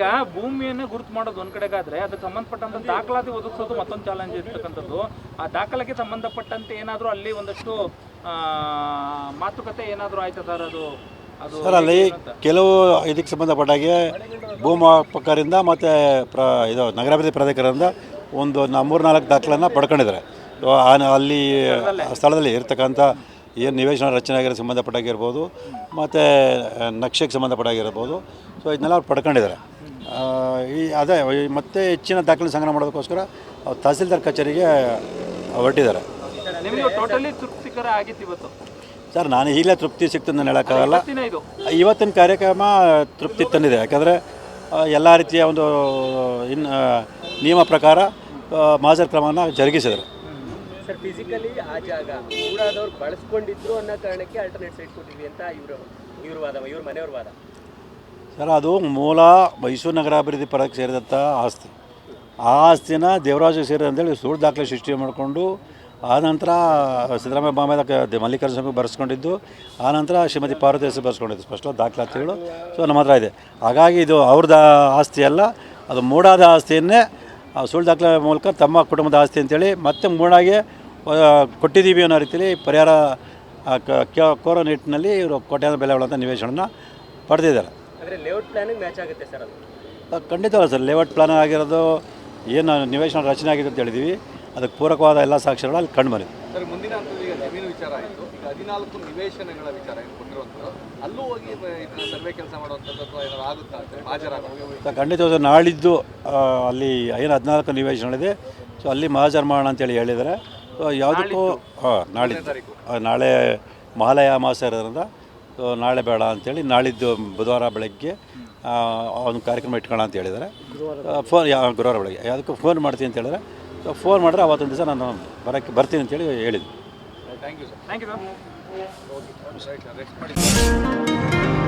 ಈಗ ಭೂಮಿಯನ್ನು ಗುರುತು ಮಾಡೋದು ಒಂದ್ ಕಡೆಗಾದ್ರೆ ಅದಕ್ಕೆ ಸಂಬಂಧಪಟ್ಟಂತ ದಾಖಲಾತಿ ಒದಗಿಸೋದು ಮತ್ತೊಂದು ಚಾಲೆಂಜ್ ಇರ್ತಕ್ಕಂಥದ್ದು. ಆ ದಾಖಲೆಗೆ ಸಂಬಂಧಪಟ್ಟಂತೆ ಏನಾದರೂ ಅಲ್ಲಿ ಒಂದಷ್ಟು ಮಾತುಕತೆ ಏನಾದರೂ ಆಯ್ತಾ ಸರ್ ಅದು? ಸರ್ ಅಲ್ಲಿ ಕೆಲವು ಇದಕ್ಕೆ ಸಂಬಂಧಪಟ್ಟಾಗೆ ಭೂಮಾಪಕರಿಂದ ಮತ್ತು ಪ್ರ ಇದು ನಗರಾಭಿವೃದ್ಧಿ ಪ್ರಾಧಿಕಾರದಿಂದ ಒಂದು ಮೂರು ನಾಲ್ಕು ದಾಖಲೆಯನ್ನು ಪಡ್ಕೊಂಡಿದ್ದಾರೆ. ಸೊ ಆ- ಅಲ್ಲಿ ಸ್ಥಳದಲ್ಲಿ? ಇರ್ತಕ್ಕಂಥ ಏನು ನಿವೇಶನ ರಚನೆ ಆಗಿರೋ ಸಂಬಂಧಪಟ್ಟಾಗಿರ್ಬೋದು ಮತ್ತು ನಕ್ಷೆಗೆ ಸಂಬಂಧಪಟ್ಟಾಗಿರ್ಬೋದು ಸೊ ಇದನ್ನೆಲ್ಲ ಅವ್ರು ಪಡ್ಕೊಂಡಿದ್ದಾರೆ. ಈ ಅದೇ ಈ ಮತ್ತೆ ಹೆಚ್ಚಿನ ದಾಖಲೆ ಸಂಗ್ರಹ ಮಾಡೋದಕ್ಕೋಸ್ಕರ ಅವ್ರು ತಹಸೀಲ್ದಾರ್ ಕಚೇರಿಗೆ ಹೊರಟಿದ್ದಾರೆ. ನಿಮಗೆ ಟೋಟಲಿ ತೃಪ್ತಿಕರ ಆಗಿತ್ತು ಇವತ್ತು? ಸರ್ ನಾನು ಈಗಲೇ ತೃಪ್ತಿ ಸಿಕ್ತು ನಾನು ಹೇಳೋಕ್ಕಾಗಲ್ಲ. ಇವತ್ತಿನ ಇದು? ಇವತ್ತಿನ ಕಾರ್ಯಕ್ರಮ ತೃಪ್ತಿ ತಂದಿದೆ. ಯಾಕಂದರೆ ಎಲ್ಲ ರೀತಿಯ ಒಂದು ಇನ್ ನಿಯಮ ಪ್ರಕಾರ ಮಾಜರ್ ಕ್ರಮವನ್ನು ಜರುಗಿಸಿದರು. ಸರ್ ಫಿಸಿಕಲಿ ಆ ಜಾಗ ಬಳಸ್ಕೊಂಡಿದ್ರು ಅನ್ನೋ ಕಾರಣಕ್ಕೆ ಆಲ್ಟರ್ನೇಟ್ ಸೈಟ್ ಕೊಟ್ಟಿದ್ವಿ ಅಂತ ಇವರು ಇವ್ರ ವಾದ ಇವ್ರ ಮನೆಯವ್ರ ವಾದ. ಸರ್ ಅದು ಮೂಲ ಮೈಸೂರು ನಗರಾಭಿವೃದ್ಧಿ ಪರಕ್ಕೆ ಸೇರಿದಂಥ ಆಸ್ತಿ. ಆ ಆಸ್ತಿನ ದೇವರಾಜಿಗೆ ಸೇರಿದೆ ಅಂತೇಳಿ ಸುಳ್ಳು ದಾಖಲೆ ಸೃಷ್ಟಿ ಮಾಡಿಕೊಂಡು ಆನಂತರ ಸಿದ್ದರಾಮಯ್ಯ ಬಾಂಬೆ ಮಲ್ಲಿಕಾರ್ಜುನ ಸ್ವಾಮಿ ಬರೆಸ್ಕೊಂಡಿದ್ದು ಆನಂತರ ಶ್ರೀಮತಿ ಪಾರ್ವತಿ ಹೆಸರು ಬರೆಸ್ಕೊಂಡಿದ್ದು. ಸ್ಪಷ್ಟವಾಗಿ ದಾಖಲಾತಿಗಳು ಸೊ ನಮ್ಮ ಹತ್ರ ಇದೆ. ಹಾಗಾಗಿ ಇದು ಅವ್ರದ್ದು ಆಸ್ತಿ ಅಲ್ಲ ಅದು ಮೂಡಾದ ಆಸ್ತಿಯನ್ನೇ ಆ ಸುಳ್ಳು ದಾಖಲೆ ಮೂಲಕ ತಮ್ಮ ಕುಟುಂಬದ ಆಸ್ತಿ ಅಂತೇಳಿ ಮತ್ತೆ ಮೂಡಾಗೆ ಆ, ಕೊಟ್ಟಿದ್ದೀವಿ ಅನ್ನೋ ರೀತಿಯಲ್ಲಿ ಪರಿಹಾರ ಆ, ಕೋರೋ ನಿಟ್ಟಿನಲ್ಲಿ ಇವರು ಕೋಟ್ಯಾಂತರ ಬೆಲೆಗಳಂಥ ನಿವೇಶನ ಪಡೆದಿದ್ದಾರೆ. ಅಂದರೆ ಲೇಔಟ್ ಪ್ಲಾನಿಗೆ ಮ್ಯಾಚ್ ಆಗುತ್ತೆ ಸರ್ ಅದು? ಖಂಡಿತವಲ್ಲ ಸರ್ ಲೇಔಟ್ ಪ್ಲಾನ್ ಆಗಿರೋದು ಏನು ನಿವೇಶನ ರಚನೆ ಆಗಿದೆ ಅಂತ ಹೇಳಿದೀವಿ. ಅದಕ್ಕೆ ಪೂರಕವಾದ ಎಲ್ಲ ಸಾಕ್ಷ್ಯಗಳು ಅಲ್ಲಿ ಕಂಡು ಬಂದಿದೆ ಸರ್ ಮುಂದಿನ ಹಂತದಲ್ಲಿ ಈಗ ಜಮೀನು ವಿಚಾರ ಆಯಿತು. ಈಗ ಹದಿನಾಲ್ಕು ನಿವೇಶನಗಳ ವಿಚಾರ ಏನು ಕೊಟ್ಟಿರುವಂಥದ್ದು ಅಲ್ಲೂ ಹೋಗಿ ಇದನ್ನ ಸರ್ವೆ ಕೆಲಸ ಮಾಡುವಂಥದ್ದು ಅಥವಾ ಏನಾದ್ರು ಆಗುತ್ತಾ? ಅಂತ ಹಾಜರಾಗೋದು ಸೊ ಖಂಡಿತವಾದ ನಾಳಿದ್ದು ಅಲ್ಲಿ ಏನು ಹದಿನಾಲ್ಕು ನಿವೇಶನಗಳಿದೆ. ಸೊ ಅಲ್ಲಿ ಮಹಾಜರ್ ಮಾಡೋಣ ಅಂತೇಳಿ ಹೇಳಿದ್ದಾರೆ. ಸೊ ಯಾವುದಕ್ಕೂ ಹಾಂ ನಾಳೆ ಆ, ನಾಳೆ ಮಹಾಲಯ ಅಮಾಸ್ಯ ಇರೋದ್ರಿಂದ ಸೊ ನಾಳೆ ಬೇಡ ಅಂತೇಳಿ ನಾಳಿದ್ದು ಬುಧವಾರ ಬೆಳಗ್ಗೆ ಆ, ಒಂದು ಕಾರ್ಯಕ್ರಮ ಇಟ್ಕೊಳ್ಳ ಅಂತ ಹೇಳಿದ್ದಾರೆ ಫೋನ್ ಯಾವ ಗುರುವಾರ ಬೆಳಗ್ಗೆ. ಯಾವುದಕ್ಕೂ ಫೋನ್ ಮಾಡ್ತೀನಿ ಅಂತ ಹೇಳಿದ್ರೆ. ಸೊ ಫೋನ್ ಮಾಡಿದ್ರೆ ಅವತ್ತೊಂದು ದಿವಸ ನಾನು ಬರೋಕ್ಕೆ ಬರ್ತೀನಿ ಅಂತೇಳಿ ಹೇಳಿದ್ದೆ thank you sir thank you